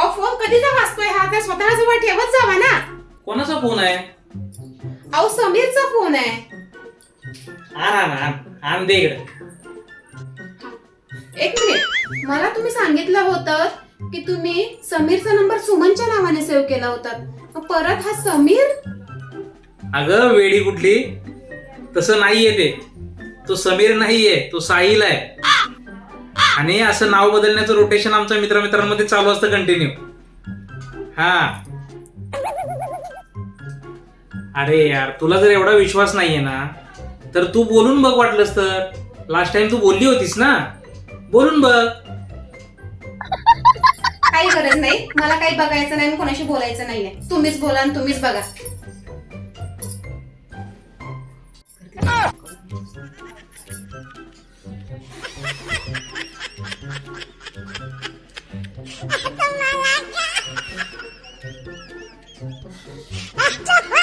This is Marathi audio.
अहो फोन कधीचा वाजतोय हा? त्या स्वतःजवळ ठेवत जावा ना. कोणाचा फोन आहे? अहो समीरचा फोन आहे. आण आण आण आण दे इकडे. एक मिनिट मला तुम्ही सांगितलं होतं की तुम्ही समीरचा नंबर सुमनच्या नावाने सेव्ह केला होता. मग परत हा समीर? अगं वेडी कुठली? तसं नाहीये ते. तो समीर नाहीये तो साहिल आहे. आणि असं नाव बदलण्याचं रोटेशन आमच्या मित्रमित्रांमध्ये चालू असतं कंटिन्यू हा. अरे यार तुला जर एवढा विश्वास नाहीये ना तर तू बोलून बघ वाटलंस तर. लास्ट टाइम तू बोलली होतीस ना. बोलून बघ. काही गरज नाही. मला काही बघायचं नाही आणि कोणाशी बोलायचं नाहीये. तुम्हीच बोला आणि तुम्हीच बघा. 아, 도망가. 아, 저 뭐-